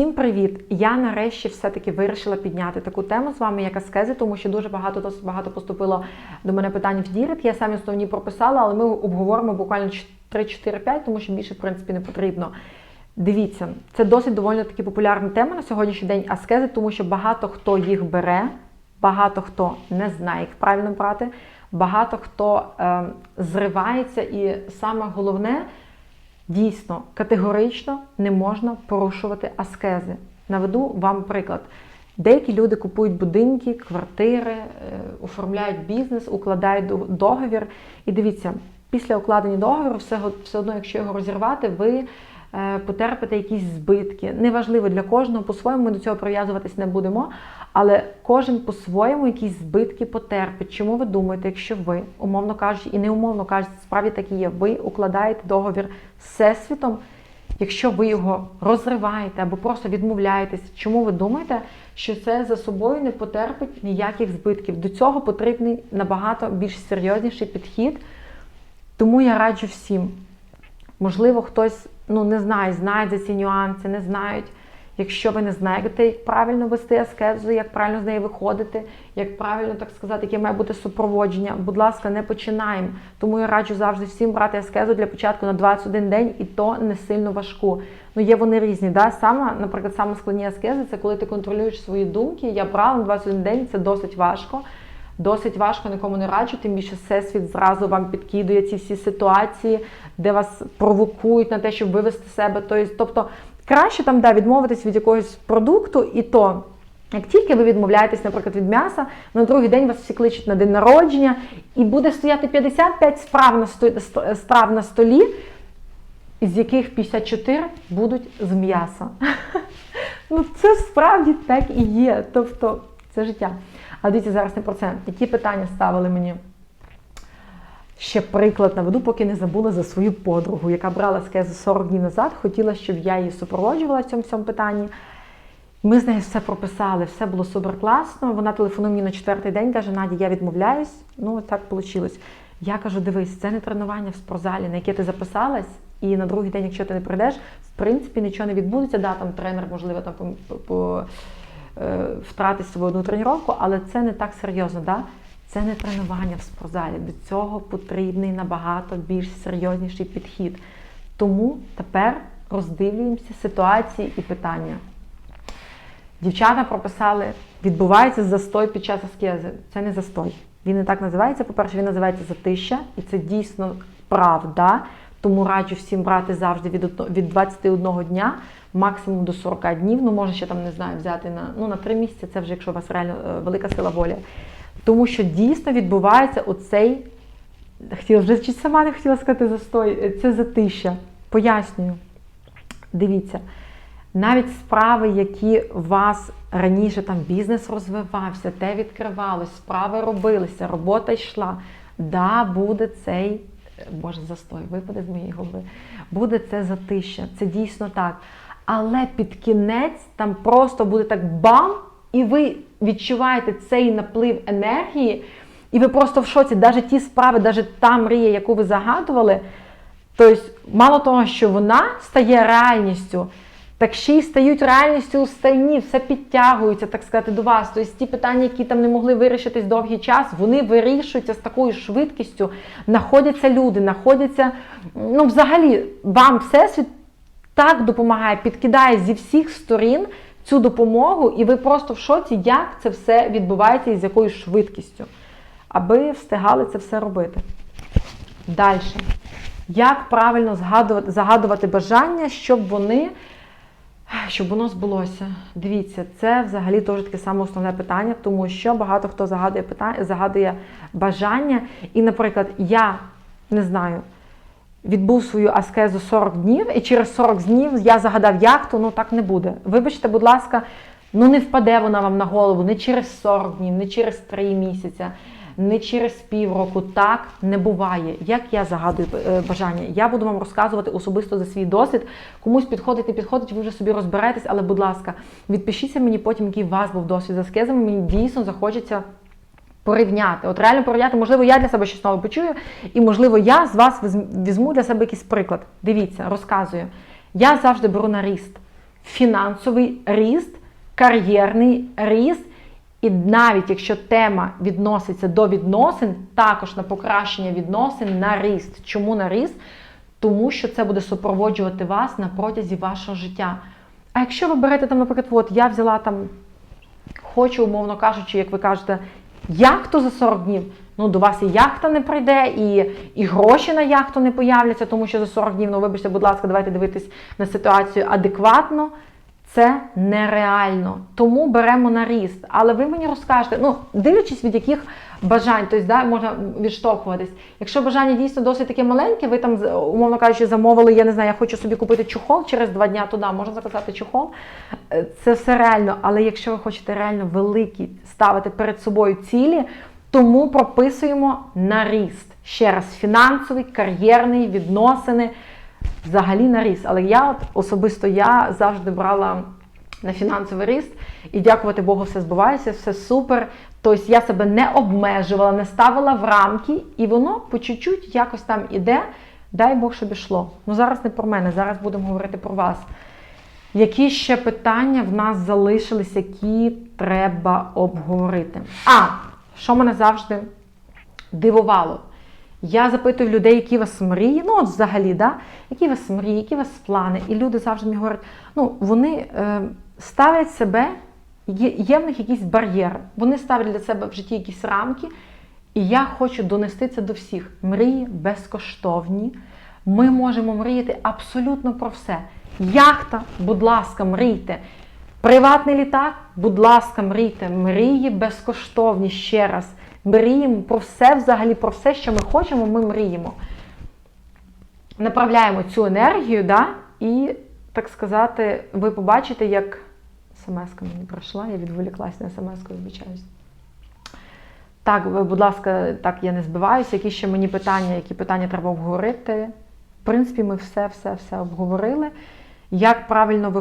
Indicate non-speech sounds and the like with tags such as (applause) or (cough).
Всім привіт! Я нарешті все-таки вирішила підняти таку тему з вами, як аскези, тому що дуже багато досить багато поступило до мене питань в Дірект. Я самі основні прописала, але ми обговоримо буквально 3-4-5, тому що більше, в принципі, не потрібно. Дивіться, це досить доволі таки популярна тема на сьогоднішній день аскези, тому що багато хто їх бере, багато хто не знає, як правильно брати, багато хто е, зривається, і саме головне. Дійсно, категорично не можна порушувати аскези. Наведу вам приклад. Деякі люди купують будинки, квартири, е, оформляють бізнес, укладають договір. І дивіться, після укладення договору, все, все одно, якщо його розірвати, ви е, потерпите якісь збитки. Неважливо для кожного по-своєму, ми до цього прив'язуватись не будемо. Але кожен по-своєму якісь збитки потерпить. Чому ви думаєте, якщо ви, умовно кажучи, і не умовно кажучи, справді так і є, ви укладаєте договір з всесвітом, якщо ви його розриваєте або просто відмовляєтесь, чому ви думаєте, що це за собою не потерпить ніяких збитків? До цього потрібний набагато більш серйозніший підхід. Тому я раджу всім. Можливо, хтось ну, не знає, знає за ці нюанси, не знають. Якщо ви не знаєте, як правильно вести аскезу, як правильно з неї виходити, як правильно так сказати, яке має бути супроводження, будь ласка, не починаємо. Тому я раджу завжди всім брати аскезу для початку на 21 день, і то не сильно важку. Ну є вони різні. Да? Саме, наприклад, саме складні аскези це коли ти контролюєш свої думки. Я брала на 21 день, це досить важко. Досить важко нікому не раджу, тим більше всесвіт зразу вам підкидує ці всі ситуації, де вас провокують на те, щоб вивести себе. Тобто Краще там да, відмовитись від якогось продукту, і то, як тільки ви відмовляєтесь, наприклад, від м'яса, на другий день вас всі кличуть на день народження, і буде стояти 55 справ на страв на столі, із яких 54 будуть з м'яса. (laughs) Ну, це справді так і є. Тобто, це життя. А дивіться, зараз не про це. Які питання ставили мені? Ще приклад наведу, поки не забула за свою подругу, яка брала скезу 40 днів назад, хотіла, щоб я її супроводжувала в цьому всьому питанні. Ми з нею все прописали, все було супер класно. Вона телефонує мені на четвертий день, каже, Наді, я відмовляюсь. Ну, так вийшло. Я кажу, дивись, це не тренування в спортзалі, на яке ти записалась, і на другий день, якщо ти не прийдеш, в принципі, нічого не відбудеться. Да, там тренер, можливо, там по, по, е, втратить свою одну тренування, але це не так серйозно. Да? Це не тренування в спортзалі. До цього потрібний набагато більш серйозніший підхід. Тому тепер роздивлюємося ситуації і питання. Дівчата прописали, відбувається застой під час аскези. Це не застой. Він не так називається. По-перше, він називається затища, і це дійсно правда. Тому раджу всім брати завжди від від 21 дня, максимум до 40 днів. Ну, можна ще там, не знаю, взяти на ну, на 3 місяці, це вже якщо у вас реально е, велика сила волі. Тому що дійсно відбувається оцей, хотіла вже чи сама не хотіла сказати застой, це затища. Пояснюю. Дивіться, навіть справи, які у вас раніше там бізнес розвивався, те відкривалось, справи робилися, робота йшла. Да, буде цей, боже, застой, випаде з моєї голови, буде це затища, це дійсно так. Але під кінець там просто буде так бам! І ви відчуваєте цей наплив енергії, і ви просто в шоці, навіть ті справи, навіть та мрія, яку ви загадували, тобто, мало того, що вона стає реальністю, так ще й стають реальністю у стайні, все підтягується, так сказати, до вас. Тобто ті питання, які там не могли вирішитись довгий час, вони вирішуються з такою швидкістю, знаходяться люди, знаходяться, ну, взагалі, вам всесвіт так допомагає, підкидає зі всіх сторін цю допомогу, і ви просто в шоці, як це все відбувається і з якою швидкістю, аби встигали це все робити. Далі. Як правильно згадувати, загадувати бажання, щоб вони, щоб воно збулося? Дивіться, це взагалі теж таке саме основне питання, тому що багато хто загадує питання, загадує бажання. І, наприклад, я не знаю відбув свою аскезу 40 днів, і через 40 днів я загадав яхту, ну так не буде. Вибачте, будь ласка, ну не впаде вона вам на голову не через 40 днів, не через 3 місяці, не через півроку. Так не буває. Як я загадую е, бажання, я буду вам розказувати особисто за свій досвід. Комусь підходить, не підходить, ви вже собі розберетесь, але, будь ласка, відпишіться мені потім, який у вас був досвід з аскезами. Мені дійсно захочеться порівняти. От реально порівняти, можливо, я для себе щось нове почую, і, можливо, я з вас візьму для себе якийсь приклад. Дивіться, розказую. Я завжди беру на ріст. фінансовий ріст, кар'єрний ріст. І навіть якщо тема відноситься до відносин, також на покращення відносин на ріст. Чому на ріст? Тому що це буде супроводжувати вас на протязі вашого життя. А якщо ви берете там, наприклад, от я взяла там, хочу, умовно кажучи, як ви кажете, яхту за 40 днів. Ну, до вас і яхта не прийде, і, і гроші на яхту не появляться, тому що за 40 днів, ну вибачте, будь ласка, давайте дивитись на ситуацію адекватно. Це нереально. Тому беремо на ріст. Але ви мені розкажете, ну, дивлячись від яких бажань, тобто, да, можна відштовхуватись. Якщо бажання дійсно досить таке маленьке, ви там, умовно кажучи, замовили, я не знаю, я хочу собі купити чохол через два дня туди, можна заказати чохол. Е, Це все реально. Але якщо ви хочете реально великі ставити перед собою цілі, тому прописуємо на ріст. Ще раз, фінансовий, кар'єрний, відносини взагалі на ріст. Але я от особисто я завжди брала на фінансовий ріст і дякувати Богу, все збувається, все супер. Тобто я себе не обмежувала, не ставила в рамки, і воно по чуть-чуть якось там іде. Дай Бог, щоб ішло. Ну зараз не про мене, зараз будемо говорити про вас. Які ще питання в нас залишились, які треба обговорити? А, що мене завжди дивувало? Я запитую людей, які у вас мрії, ну от взагалі, да? які у вас мрії, які у вас плани. І люди завжди мені говорять, ну вони е, ставлять себе, є, є в них якийсь бар'єр, вони ставлять для себе в житті якісь рамки, і я хочу донести це до всіх. Мрії безкоштовні. Ми можемо мріяти абсолютно про все. Яхта, будь ласка, мрійте. Приватний літак, будь ласка, мрійте. Мрії безкоштовні ще раз. Мріємо про все, взагалі, про все, що ми хочемо, ми мріємо. Направляємо цю енергію, да, і, так сказати, ви побачите, як смс-ка мені пройшла, я відволіклась на смс-ку, вибачаюсь. Так, будь ласка, так, я не збиваюся. Які ще мені питання, які питання треба обговорити? В принципі, ми все, все, все обговорили. Як правильно ви